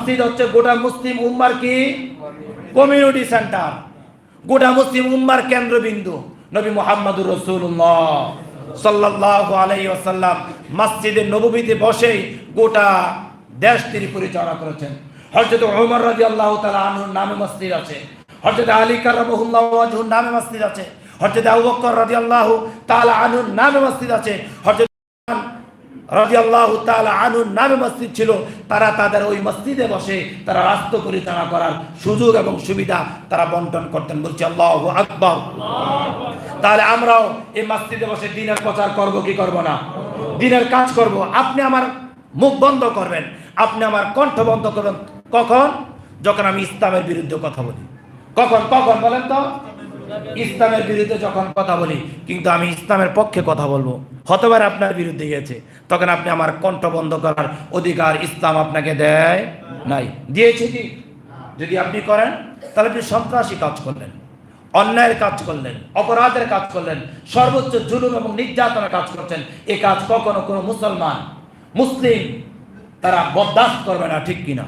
মসজিদ হচ্ছে গোটা মুসলিম উম্মার কি? Community centre. গোটা মুসলিম উম্মার কেন্দ্রবিন্দু। নবী মোহাম্মদুর রসুল্লাহ বসেই গোটা দেশ পরিচালনা করেছেন। হযরত ওমর রাদিয়াল্লাহু তাআলা আনহুর নামে মসজিদ আছে। হযরত আলী কারামাহুল্লাহ ওয়াজহুর নামে মসজিদ আছে। হযরত আবু রাদিয়াল্লাহু তাআলা আনহুর নামে মসজিদ আছে। রাদিয়াল্লাহু তাআলা আনহুর নামে মসজিদ ছিল। তারা তাদের ওই মসজিদে বসে তারা রাষ্ট্র পরিচালনা করার সুযোগ এবং সুবিধা তারা বন্টন করতেন। বলছি, আল্লাহু আকবার। তাহলে আমরাও এই মসজিদে বসে দিনের প্রচার করব কি করব না? দিনের কাজ করব। আপনি আমার মুখ বন্ধ করবেন। আপনি আমার কণ্ঠ বন্ধ করবেন। কখন? যখন আমি ইসলামের বিরুদ্ধে কথা বলি। কখন? কখন বলেন তো? ইসলামের বিরুদ্ধে যখন কথা বলি, কিন্তু আমি ইসলামের পক্ষে কথা বলব। হতবার আপনার বিরুদ্ধে গেছে তখন আপনি আমার কণ্ঠ বন্ধ করার অধিকার ইসলাম আপনাকে দেয় নাই। দিয়েছে কি? যদি আপনি করেন, তাহলে আপনি সন্ত্রাসী কাজ করলেন, অন্যায়ের কাজ করলেন, অপরাধের কাজ করলেন, সর্বোচ্চ জুলুম এবং নির্যাতনের কাজ করছেন। এ কাজ কখনো কোনো মুসলমান, মুসলিম তারা বরদাস্ত করবে না, ঠিক কিনা?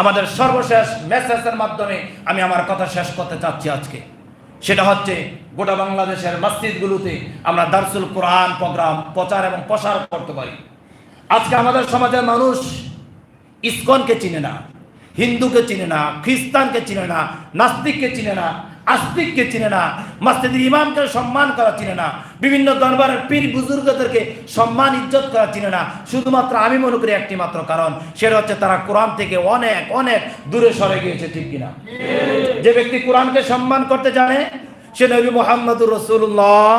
আমাদের সর্বশেষ মেসেজের মাধ্যমে আমি আমার কথা শেষ করতে চাচ্ছি আজকে। সেটা হচ্ছে, গোটা বাংলাদেশের মসজিদগুলোতে আমরা দারসুল কোরআন প্রোগ্রাম, প্রচার এবং প্রসার করতে পারি। আজকে আমাদের সমাজের মানুষ ইস্কনকে চিনে না, হিন্দুকে চিনে না, খ্রিস্টানকে চিনে না, নাস্তিককে চিনে না আস্তিককে চিনে না, মসজিদের ইমামকে সম্মান করা চিনে না, বিভিন্ন দরবারের পীর বুজুর্গদেরকে সম্মান, ইজ্জত করা চিনে না। শুধুমাত্র আমি মনে করি একটি মাত্র কারণ, সেটা হচ্ছে তারা কোরআন থেকে অনেক অনেক দূরে সরে গিয়েছে, ঠিক কিনা? যে ব্যক্তি কোরআনকে সম্মান করতে জানে, সে নবী মোহাম্মদুর রসুল্লাহ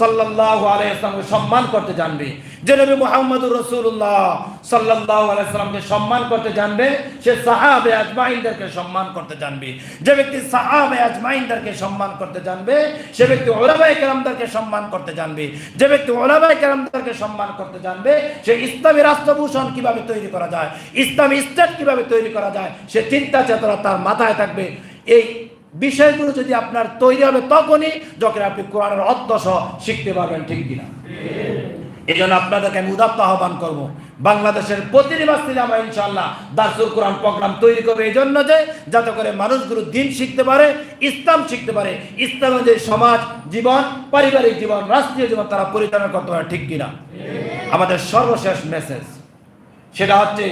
সাল্লাল্লাহু আলাইহি ইসলামকে সম্মান করতে জানবে। যে নবী মুহাম্মদুর আলাইহি ইসলামকে সম্মান করতে জানবে, সে সাহাবে আজমাইনদেরকে সম্মান করতে জানবে। যে ব্যক্তি সাহাবে সম্মান করতে জানবে, সে ব্যক্তি কেরামদেরকে সম্মান করতে জানবে। যে ব্যক্তি কেরামদেরকে সম্মান করতে জানবে, সে ইসলামী রাষ্ট্রভূষণ কীভাবে তৈরি করা যায়, ইসলামী স্টেট কীভাবে তৈরি করা যায়, সে চিন্তা চেতনা তার মাথায় থাকবে। এই বিষয়গুলো যদি আপনার তৈরি হবে তখনই যখন আপনি কোরআনের সহ শিখতে পারবেন, ঠিক কিনা? এই জন্য আপনাদেরকে আমি উদাত্ত আহ্বান করব। বাংলাদেশের প্রতিটি মাসে আমরা ইনশাল্লাহ দারসুল কোরআন প্রোগ্রাম তৈরি করব। এই জন্য যে যাতে করে মানুষগুলো দিন শিখতে পারে, ইসলাম শিখতে পারে ইসলাম যে সমাজ জীবন, পারিবারিক জীবন, রাষ্ট্রীয় জীবন তারা পরিচালনা করতে পারে, ঠিক কিনা? আমাদের সর্বশেষ মেসেজ সেটা হচ্ছে,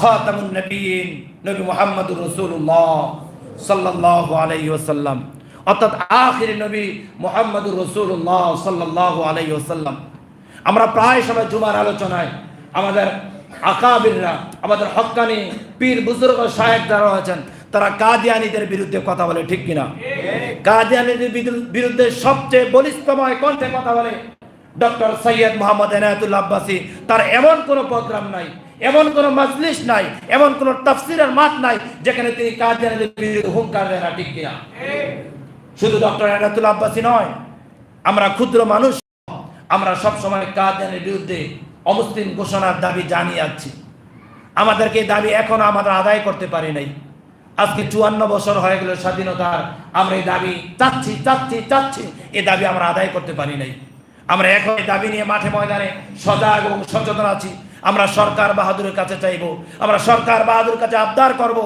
খাতামুন নবীন, নবী মুহাম্মদুর রাসূলুল্লাহ সাল্লাল্লাহু আলাইহি ওয়াসাল্লাম। অর্থাৎ আখির নবী মুহাম্মদুর রাসূলুল্লাহ সাল্লাল্লাহু আলাইহি ওয়াসাল্লাম। আমরা প্রায় সময় জুমার আলোচনায় আমাদের আকাবিররা, আমাদের হক্কানি পীর বুজুর্গ সাহেব যারা আছেন, তারা কাদিয়ানিদের বিরুদ্ধে কথা বলে, ঠিক কিনা? কাদিয়ানিদের বিরুদ্ধে সবচেয়ে বলিষ্ঠময় কণ্ঠে কথা বলে ডক্টর সৈয়দ মোহাম্মদ এনায়তুল্লাহ আব্বাসী। তার এমন কোনো প্রোগ্রাম নাই, এমন কোনো মজলিস নাই, এমন কোনো তাফসিরের মাঠ নাই, যেখানে তিনি কাদিয়ানিদের বিরুদ্ধে হুঙ্কার দেয় না, ঠিক কিনা? শুধু ডক্টর এনায়তুল্লাহ আব্বাসী নয়, আমরা ক্ষুদ্র মানুষ, আমরা সব সময় কাদিয়ানের বিরুদ্ধে অমুসলিম ঘোষণার দাবি জানিয়ে যাচ্ছি। আমাদেরকে দাবি এখনও আমরা আদায় করতে পারি নাই। আজকে চুয়ান্ন বছর হয়ে গেল স্বাধীনতার, আমরা এই দাবি চাচ্ছি চাচ্ছি চাচ্ছি এই দাবি আমরা আদায় করতে পারি নাই। আমরা এখন এই দাবি নিয়ে মাঠে ময়দানে সজাগ এবং সচেতন আছি। আমরা সরকার বাহাদুরের কাছে চাইব, আমরা সরকার বাহাদুরের কাছে আবদার করব,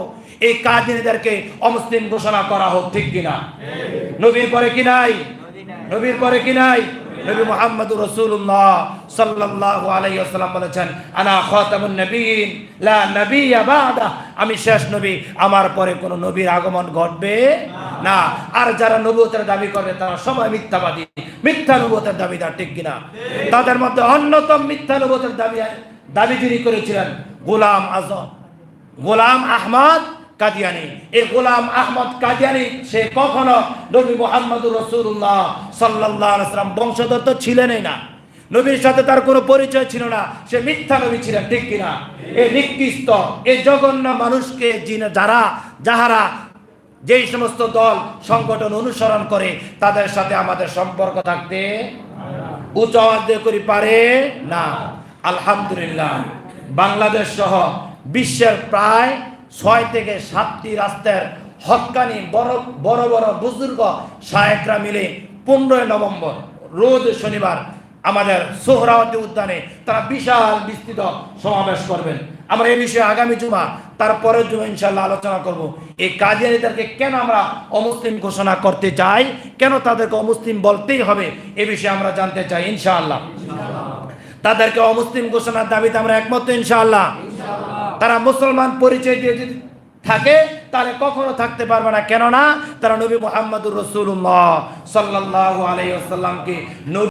এই কাদিনীদেরকে অমুসলিম ঘোষণা করা হোক, ঠিক কিনা? নবীর পরে কি নাই? নবীর পরে কি নাই? নবী মুহাম্মদুর রাসূলুল্লাহ সাল্লাল্লাহু আলাইহি ওয়াসাল্লাম বলেছেন, আনা খাতামুন নবীন, লা নাবিয়্যা বাদা। আমি শেষ নবী, আমার পরে কোনো নবীর আগমন ঘটবে না। আর যারা নবুয়তের দাবি করবে, তারা সবাই মিথ্যাবাদী। মিথ্যা নবুয়তের দাবিদার, ঠিক কিনা? তাদের মধ্যে অন্যতম মিথ্যা নবুয়তের দাবি দাবি যিনি করেছিলেন, গোলাম আজম। গোলাম আহমদ কাদিয়ানি। এই গোলাম আহমদ কাদিয়ানি, সে কখনো নবী মোহাম্মদুর রসুল্লাহ সাল্লাহ আসলাম বংশধর তো ছিলেনই না। নবীর সাথে তার কোনো পরিচয় ছিল না, সে মিথ্যা নবী ছিলেন, ঠিক কিনা? এই নিকৃষ্ট এই জঘন্য মানুষকে যিনি- যারা, যাহারা যেই সমস্ত দল, সংগঠন অনুসরণ করে, তাদের সাথে আমাদের সম্পর্ক থাকতে উচ্চ করি, পারে না। আলহামদুলিল্লাহ, বাংলাদেশ সহ বিশ্বের প্রায় ছয় থেকে সাতটি রাস্তার হক্কানি বড় বড় বড় বুজুর্গ সাহেবরা মিলে পনেরোই নভেম্বর, রোজ শনিবার আমাদের সোহরাওয়াতি উদ্যানে তারা বিশাল বিস্তৃত সমাবেশ করবেন। আমরা এই বিষয়ে আগামী জুমা তারপরের জুমা ইনশাল্লাহ আলোচনা করব। এই কাদিয়ানিদেরকে কেন আমরা অমুসলিম ঘোষণা করতে চাই? কেন তাদেরকে অমুসলিম বলতেই হবে? এ বিষয়ে আমরা জানতে চাই ইনশাআল্লাহ। তাদেরকে অমুসলিম ঘোষণার দাবিতে আমরা একমত ইনশাল্লাহ ইনশাআল্লাহ। তারা মুসলমান পরিচয় দিয়ে যদি থাকে তাহলে কখনো থাকতে পারবে না। কেননা তারা নবী মোহাম্মদুর রসুল্লাহ সাল্লাহ আলাইসাল্লামকে